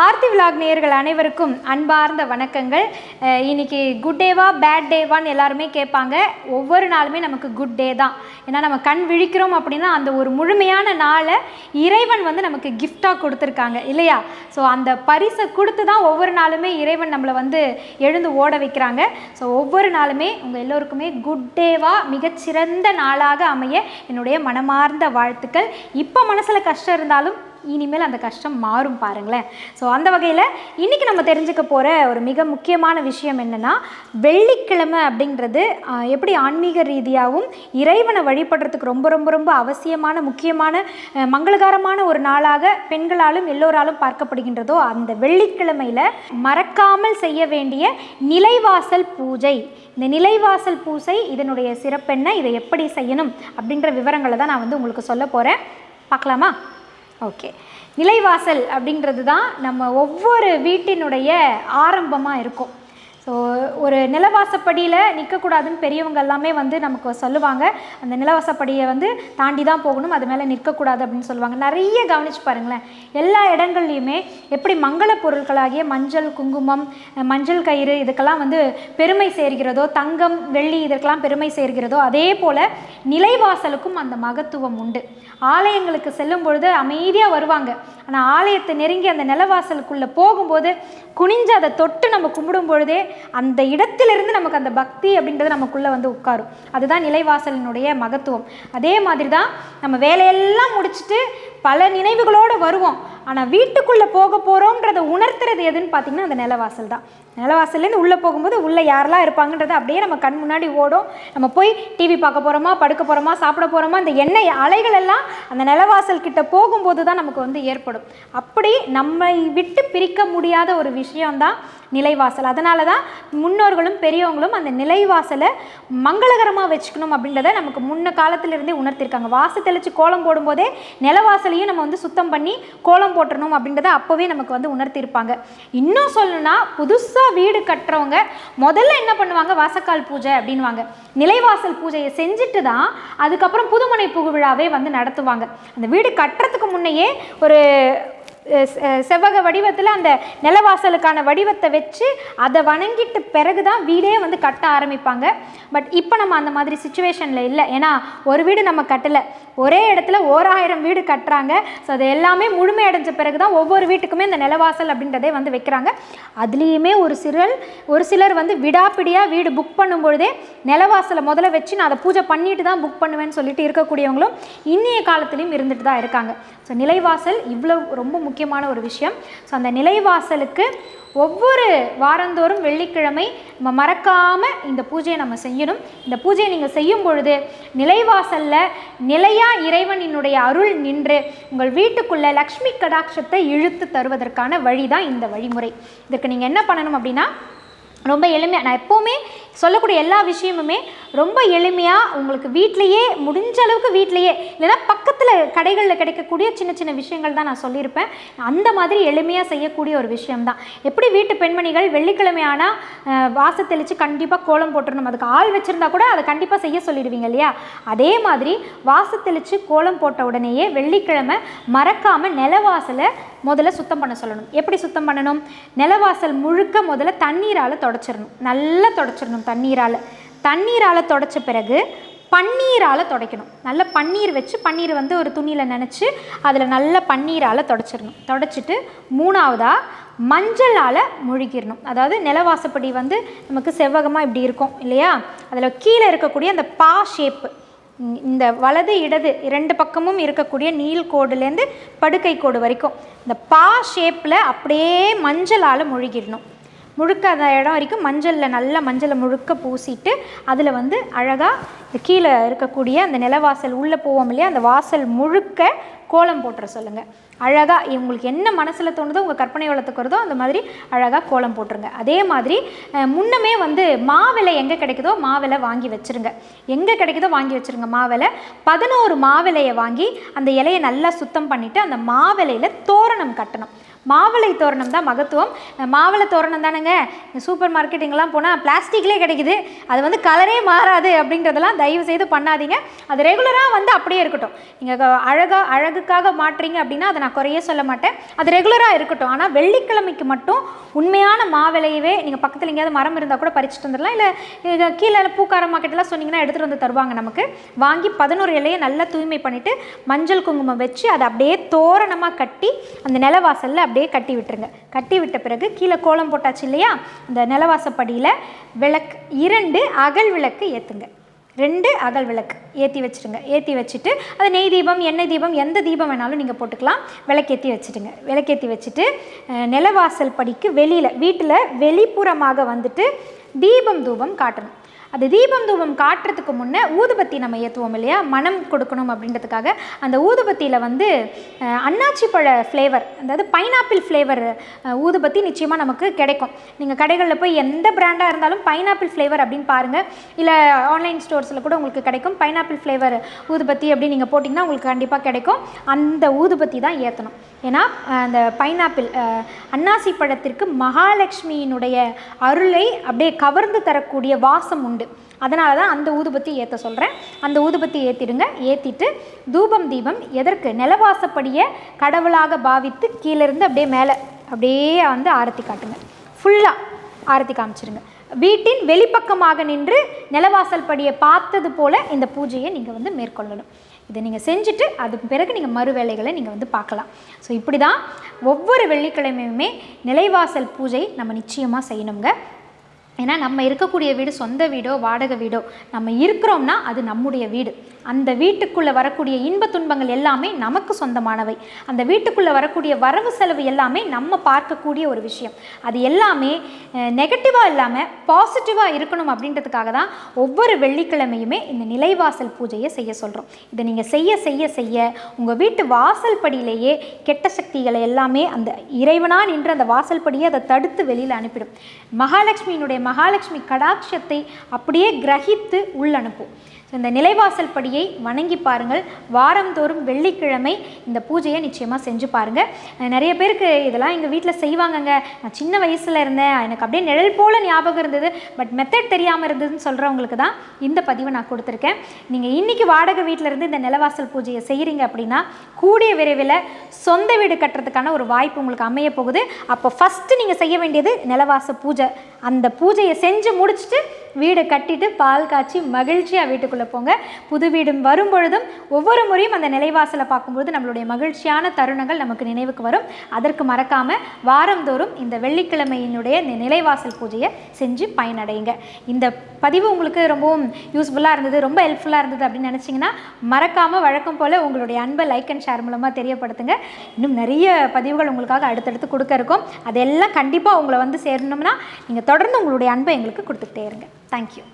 Aarthi vlog நேயர்கள் அனைவருக்கும் அன்பார்ந்த வணக்கங்கள். இன்னைக்கு குட் டேவா பேட் டேவான்னு எல்லாருமே கேட்பாங்க. ஒவ்வொரு நாளுமே நமக்கு குட் டே தான். ஏன்னா நம்ம கண் விழிக்கிறோம் அப்படின்னா அந்த ஒரு முழுமையான நாளை இறைவன் வந்து நமக்கு கிஃப்டாக கொடுத்துருக்காங்க. இல்லையா? ஸோ அந்த பரிசை கொடுத்து தான் ஒவ்வொரு நாளுமே இறைவன் நம்மளை வந்து எழுந்து ஓட வைக்கிறாங்க. ஸோ ஒவ்வொரு நாளுமே உங்கள் எல்லோருக்குமே குட் டேவாக மிகச்சிறந்த நாளாக அமைய என்னுடைய மனமார்ந்த வாழ்த்துக்கள். இப்போ மனசில் கஷ்டம் இருந்தாலும் இனிமேல் அந்த கஷ்டம் மாறும் பாருங்களேன். ஸோ அந்த வகையில் இன்றைக்கி நம்ம தெரிஞ்சுக்க போகிற ஒரு மிக முக்கியமான விஷயம் என்னென்னா வெள்ளிக்கிழமை அப்படின்றது எப்படி ஆன்மீக ரீதியாகவும் இறைவனை வழிபடுறதுக்கு ரொம்ப ரொம்ப ரொம்ப அவசியமான முக்கியமான மங்களகரமான ஒரு நாளாக பெண்களாலும் எல்லோராலும் பார்க்கப்படுகின்றதோ அந்த வெள்ளிக்கிழமையில் மறக்காமல் செய்ய வேண்டிய நிலைவாசல் பூஜை. இந்த நிலைவாசல் பூஜை இதனுடைய சிறப்பென்ன இதை எப்படி செய்யணும் அப்படின்ற விவரங்களை தான் நான் வந்து உங்களுக்கு சொல்ல போகிறேன் பார்க்கலாமா? ஓகே நிலைவாசல் அப்படின்றது தான் நம்ம ஒவ்வொரு வீட்டினுடைய ஆரம்பமாக இருக்கும். ஸோ ஒரு நிலவாசப்படியில் நிற்கக்கூடாதுன்னு பெரியவங்க எல்லாமே வந்து நமக்கு சொல்லுவாங்க. அந்த நிலவாசப்படியை வந்து தாண்டி தான் போகணும் அது மேலே நிற்கக்கூடாது அப்படின்னு சொல்லுவாங்க. நிறைய கவனிச்சு பாருங்களேன். எல்லா இடங்கள்லையுமே எப்படி மங்கள பொருட்களாகிய மஞ்சள் குங்குமம் மஞ்சள் கயிறு இதுக்கெல்லாம் வந்து பெருமை சேர்கிறதோ தங்கம் வெள்ளி இதற்கெல்லாம் பெருமை சேர்கிறதோ அதே போல் நிலைவாசலுக்கும் அந்த மகத்துவம் உண்டு. ஆலயங்களுக்கு செல்லும் பொழுது அமைதியாக வருவாங்க. ஆனால் ஆலயத்தை நெருங்கி அந்த நிலவாசலுக்குள்ளே போகும்போது குனிஞ்சு அதை தொட்டு நம்ம கும்பிடும் பொழுதே அந்த இடத்திலிருந்து நமக்கு அந்த பக்தி அப்படின்றது நமக்குள்ளே வந்து உட்காரும். அதுதான் நிலைவாசலினுடைய மகத்துவம். அதே மாதிரி தான் நம்ம வேலையெல்லாம் முடிச்சுட்டு பல நினைவுகளோடு வருவோம். ஆனால் வீட்டுக்குள்ளே போக போகிறோன்றதை உணர்த்துறது எதுன்னு பார்த்தீங்கன்னா அந்த நிலவாசல் தான். நிலவாசல்லேருந்து உள்ளே போகும்போது உள்ளே யாரெல்லாம் இருப்பாங்கன்றது அப்படியே நம்ம கண் முன்னாடி ஓடும். நம்ம போய் டிவி பார்க்க போகிறோமா படுக்க போகிறோமா சாப்பிட போகிறோமா இந்த எண்ணெய் அலைகள் எல்லாம் அந்த நிலவாசல் கிட்ட போகும்போது தான் நமக்கு வந்து ஏற்படும். அப்படி நம்மை விட்டு பிரிக்க முடியாத ஒரு விஷயம்தான் நிலைவாசல். அதனால தான் முன்னோர்களும் பெரியவங்களும் அந்த நிலைவாசலை மங்களகரமாக வச்சுக்கணும் அப்படின்றத நமக்கு முன்ன காலத்திலிருந்தே உணர்த்திருக்காங்க. வாசல் தெளித்து கோலம் போடும்போதே நிலவாசலையும் நம்ம வந்து சுத்தம் பண்ணி கோலம் போட்டணும் அப்படின்றத அப்போவே நமக்கு வந்து உணர்த்தியிருப்பாங்க இன்னும் சொல்லணும்னா புதுசாக வீடு கட்டுறவங்க முதல்ல என்ன பண்ணுவாங்க? வாசக்கால் பூஜை அப்படின்வாங்க நிலைவாசல் பூஜையை செஞ்சுட்டு தான் அதுக்கப்புறம் புதுமனை புகுவிழாவே வந்து நடத்துவாங்க. அந்த வீடு கட்டுறதுக்கு முன்னையே ஒரு செவ்வக வடிவத்தில் அந்த நிலவாசலுக்கான வடிவத்தை வச்சு அதை வணங்கிட்டு பிறகு தான் வீடே வந்து கட்ட ஆரம்பிப்பாங்க. பட் இப்போ நம்ம அந்த மாதிரி சுச்சுவேஷனில் இல்லை. ஏன்னா ஒரு வீடு நம்ம கட்டலை. ஒரே இடத்துல ஓராயிரம் வீடு கட்டுறாங்க. ஸோ அது எல்லாமே முழுமையடைஞ்ச பிறகு தான் ஒவ்வொரு வீட்டுக்குமே இந்த நிலவாசல் அப்படின்றதே வந்து வைக்கிறாங்க. அதுலேயுமே ஒரு சிறல் ஒரு சிலர் வந்து விடாப்பிடியாக வீடு புக் பண்ணும்பொழுதே நிலவாசலை முதல்ல வச்சு நான் அதை பூஜை பண்ணிட்டு தான் புக் பண்ணுவேன்னு சொல்லிட்டு இருக்கக்கூடியவங்களும் இன்றைய காலத்துலேயும் இருந்துட்டு தான் இருக்காங்க. ஸோ நிலைவாசல் இவ்வளோ ரொம்ப முக்கியமான ஒரு விஷயம். ஸோ அந்த நிலைவாசலுக்கு ஒவ்வொரு வாரந்தோறும் வெள்ளிக்கிழமை நம்ம மறக்காமல் இந்த பூஜையை நம்ம செய்யணும். இந்த பூஜையை நீங்கள் செய்யும் பொழுது நிலைவாசலில் நிலையா இறைவனினுடைய அருள் நின்று உங்கள் வீட்டுக்குள்ளே லக்ஷ்மி கடாட்சத்தை இழுத்து தருவதற்கான வழி தான் இந்த வழிமுறை. இதற்கு நீங்கள் என்ன பண்ணணும் அப்படின்னா ரொம்ப எளிமையாக நான் எப்போவுமே சொல்லக்கூடிய எல்லா விஷயமுமே ரொம்ப எளிமையாக உங்களுக்கு வீட்லேயே முடிஞ்ச அளவுக்கு வீட்லேயே இல்லைன்னா பக்கத்தில் கடைகளில் கிடைக்கக்கூடிய சின்ன சின்ன விஷயங்கள் தான் நான் சொல்லியிருப்பேன். அந்த மாதிரி எளிமையாக செய்யக்கூடிய ஒரு விஷயம்தான். எப்படி வீட்டு பெண்மணிகள் வெள்ளிக்கிழமை ஆனால் வாச தெளித்து கண்டிப்பாக கோலம் போட்டுடணும். அதுக்கு ஆள் வச்சுருந்தா கூட அதை கண்டிப்பாக செய்ய சொல்லிடுவீங்க இல்லையா? அதே மாதிரி வாச தெளித்து கோலம் போட்ட உடனேயே வெள்ளிக்கிழமை மறக்காமல் நிலவாசலை முதல்ல சுத்தம் பண்ண சொல்லணும். எப்படி சுத்தம் பண்ணணும்? நிலவாசல் முழுக்க முதல்ல தண்ணீரால் தொடச்சிடணும். நல்லா தொடச்சிடணும் தண்ணீரால். தண்ணீரால் தொடச்ச பிறகு பன்னீரால் துடைக்கணும். நல்ல பன்னீர் வச்சு பன்னீர் வந்து ஒரு துணியில் நினச்சி அதில் நல்ல பன்னீரால் தொடச்சிடணும். தொடச்சிட்டு மூணாவதாக மஞ்சளால் முழுகிடணும் அதாவது நிலவாசப்படி வந்து நமக்கு செவ்வகமாக இப்படி இருக்கும் இல்லையா? அதில் கீழே இருக்கக்கூடிய அந்த பா ஷேப்பு இந்த வலது இடது இரண்டு பக்கமும் இருக்கக்கூடிய நீள் கோடுலேருந்து படுக்கை கோடு வரைக்கும் இந்த பா ஷேப்பில் அப்படியே மஞ்சளால் முழுகிடணும் முழுக்க அந்த இடம் வரைக்கும் மஞ்சளில் நல்லா மஞ்சளை முழுக்க பூசிட்டு அதில் வந்து அழகாக இந்த கீழே இருக்கக்கூடிய அந்த நிலவாசல் உள்ளே போவோம் இல்லையா? அந்த வாசல் முழுக்க கோலம் போட்டுற சொல்லுங்கள் அழகாக உங்களுக்கு என்ன மனசில் தோணுதோ உங்கள் கற்பனை வளத்துக்கு வருதோ அந்த மாதிரி அழகாக கோலம் போட்டுருங்க. அதே மாதிரி முன்னமே வந்து மாவிலை எங்கே கிடைக்குதோ மாவிலை வாங்கி வச்சுருங்க. எங்கே கிடைக்குதோ வாங்கி வச்சுருங்க மாவிலை பதினோரு மாவிலையை வாங்கி அந்த இலையை நல்லா சுத்தம் பண்ணிவிட்டு அந்த மாவிலையில் தோரணம் கட்டணும். மாவளை தோரணம் தான் மகத்துவம். மாவிளை மாவளை தோரணம் தானேங்க? சூப்பர் மார்க்கெட்டிங்கெல்லாம் போனால் பிளாஸ்டிக்லேயே கிடைக்குது. அது வந்து கலரே மாறாது அப்படின்றதெல்லாம் தயவு செய்து பண்ணாதீங்க. அது ரெகுலராக வந்து அப்படியே இருக்கட்டும். நீங்கள் அழகாக அழகுக்காக மாற்றுறீங்க அப்படின்னா அதை நான் குறைய சொல்ல மாட்டேன். அது ரெகுலராக இருக்கட்டும். ஆனால் வெள்ளிக்கிழமைக்கு மட்டும் உண்மையான மாவிளையவே நீங்கள் பக்கத்தில் எங்கேயாவது மரம் இருந்தால் கூட பறிச்சுட்டு வந்துடலாம். இல்லை கீழே பூக்கார மார்க்கெட்டெல்லாம் சொன்னீங்கன்னா எடுத்துகிட்டு வந்து தருவாங்க நமக்கு. வாங்கி பதினோரு இலையை நல்லா தூய்மை பண்ணிவிட்டு மஞ்சள் குங்குமம் வச்சு அதை அப்படியே தோரணமாக கட்டி அந்த நிலவாசலில் அப்படியே கட்டி விட்டுருங்க. கட்டி விட்ட பிறகு கீழே கோலம் போட்டாச்சு இல்லையா? இந்த நிலவாசப்படியில் விளக்கு இரண்டு அகல் விளக்கு ஏற்றுங்க ரெண்டு அகல் விளக்கு ஏற்றி வச்சுடுங்க ஏற்றி வச்சுட்டு அது நெய் தீபம் எண்ணெய் தீபம் எந்த தீபம் வேணாலும் நீங்கள் போட்டுக்கலாம். விளக்கேற்றி வச்சுடுங்க. விளக்கேற்றி வச்சுட்டு நிலவாசல் படிக்கு வெளியில் வீட்டில் வெளிப்புறமாக வந்துட்டு தீபம் தூபம் காட்டணும். அது தீபம் தூபம் காட்டுறதுக்கு முன்னே ஊதுபத்தி நம்ம ஏற்றுவோம் இல்லையா? மனம் கொடுக்கணும் அப்படின்றதுக்காக அந்த ஊதுபத்தியில் வந்து அன்னாச்சி பழ ஃப்ளேவர் அதாவது பைனாப்பிள் ஃப்ளேவர் ஊதுபத்தி நிச்சயமாக நமக்கு கிடைக்கும். நீங்கள் கடைகளில் போய் எந்த பிராண்டாக இருந்தாலும் பைனாப்பிள் ஃப்ளேவர் அப்படின்னு பாருங்கள் இல்லை ஆன்லைன் ஸ்டோர்ஸில் கூட உங்களுக்கு கிடைக்கும். பைனாப்பிள் ஃப்ளேவர் ஊதுபத்தி அப்படின்னு நீங்கள் போட்டிங்கன்னா உங்களுக்கு கண்டிப்பாக கிடைக்கும். அந்த ஊதுபத்தி தான் ஏற்றணும் ஏன்னா அந்த பைனாப்பிள் அன்னாசி பழத்திற்கு மகாலட்சுமியினுடைய அருளை அப்படியே கவர்ந்து தரக்கூடிய வாசம் உண்டு. அதனால தான் அந்த ஊதுபத்தி ஏற்ற சொல்கிறேன் அந்த ஊதுபத்தி ஏற்றிடுங்க ஏற்றிட்டு தூபம் தீபம் எதற்கு? நிலவாசப்படியை கடவுளாக பாவித்து கீழேருந்து அப்படியே மேலே அப்படியே வந்து ஆரத்தி காட்டுங்க. ஃபுல்லாக ஆரத்தி காமிச்சிருங்க. வீட்டின் வெளிப்பக்கமாக நின்று நிலவாசல் படியை பார்த்தது போல இந்த பூஜையை நீங்கள் வந்து மேற்கொள்ளணும். இதை நீங்கள் செஞ்சுட்டு அதுக்கு பிறகு நீங்கள் மறு வேலைகளை நீங்கள் வந்து பார்க்கலாம். ஸோ இப்படி தான் ஒவ்வொரு வெள்ளிக்கிழமையுமே நிலைவாசல் பூஜை நம்ம நிச்சயமாக செய்யணுங்க. ஏன்னா நம்ம இருக்கக்கூடிய வீடு சொந்த வீடோ வாடகை வீடோ நம்ம இருக்கிறோம்னா அது நம்முடைய வீடு. அந்த வீட்டுக்குள்ளே வரக்கூடிய இன்ப துன்பங்கள் எல்லாமே நமக்கு சொந்தமானவை. அந்த வீட்டுக்குள்ளே வரக்கூடிய வரவு செலவு எல்லாமே நம்ம பார்க்கக்கூடிய ஒரு விஷயம். அது எல்லாமே நெகட்டிவாக இல்லாமல் பாசிட்டிவாக இருக்கணும் அப்படின்றதுக்காக தான் ஒவ்வொரு வெள்ளிக்கிழமையுமே இந்த நிலைவாசல் பூஜையை செய்ய சொல்கிறோம் இதை நீங்கள் செய்ய செய்ய செய்ய உங்கள் வீட்டு வாசல் படியிலேயே கெட்ட சக்திகளை எல்லாமே அந்த இறைவனாக நின்று அந்த வாசல் படியை அதை தடுத்து வெளியில் அனுப்பிடும். மகாலட்சுமியினுடைய மகாலட்சுமி கடாட்சத்தை அப்படியே கிரகித்து உள்ளனுப்பும். இந்த நிலைவாசல் படியை வணங்கி பாருங்கள். வாரந்தோறும் வெள்ளிக்கிழமை இந்த பூஜையை நிச்சயமாக செஞ்சு பாருங்கள் நிறைய பேருக்கு இதெல்லாம் எங்கள் வீட்டில் செய்வாங்கங்க. நான் சின்ன வயசில் இருந்தேன். எனக்கு அப்படியே நிழல் போல் ஞாபகம் இருந்தது. பட் மெத்தட் தெரியாமல் இருந்ததுன்னு சொல்கிறவங்களுக்கு தான் இந்த பதிவை நான் கொடுத்துருக்கேன். நீங்கள் இன்றைக்கி வாடகை வீட்டில் இருந்து இந்த நிலவாசல் பூஜையை செய்கிறீங்க அப்படின்னா கூடிய விரைவில் சொந்த வீடு கட்டுறதுக்கான ஒரு வாய்ப்பு உங்களுக்கு அமைய போகுது. அப்போ ஃபஸ்ட்டு நீங்கள் செய்ய வேண்டியது நிலவாச பூஜை. அந்த பூஜையை செஞ்சு முடிச்சுட்டு வீடு கட்டிட்டு பால் காய்ச்சி மகிழ்ச்சியாக வீட்டுக்குள்ளே போங்க. புது வீடும் வரும் பொழுதும் ஒவ்வொரு முறையும் அந்த நிலைவாசலை பார்க்கும்பொழுது நம்மளுடைய மகிழ்ச்சியான தருணங்கள் நமக்கு நினைவுக்கு வரும். அதற்கு மறக்காமல் வாரந்தோறும் இந்த வெள்ளிக்கிழமையினுடைய நிலைவாசல் பூஜையை செஞ்சு பயனடையுங்க இந்த பதிவு உங்களுக்கு ரொம்பவும் யூஸ்ஃபுல்லாக இருந்தது ரொம்ப ஹெல்ப்ஃபுல்லாக இருந்தது அப்படின்னு நினச்சிங்கன்னா மறக்காமல் வழக்கம் போல் உங்களுடைய அன்பை லைக் அண்ட் ஷேர் மூலமாக தெரியப்படுத்துங்க. இன்னும் நிறைய பதிவுகள் உங்களுக்காக அடுத்தடுத்து கொடுக்க இருக்கும். அதெல்லாம் கண்டிப்பாக உங்களை வந்து சேரணும்னா நீங்கள் தொடர்ந்து உங்களுடைய அன்பை எங்களுக்கு கொடுத்துக்கிட்டே இருங்க. Thank you.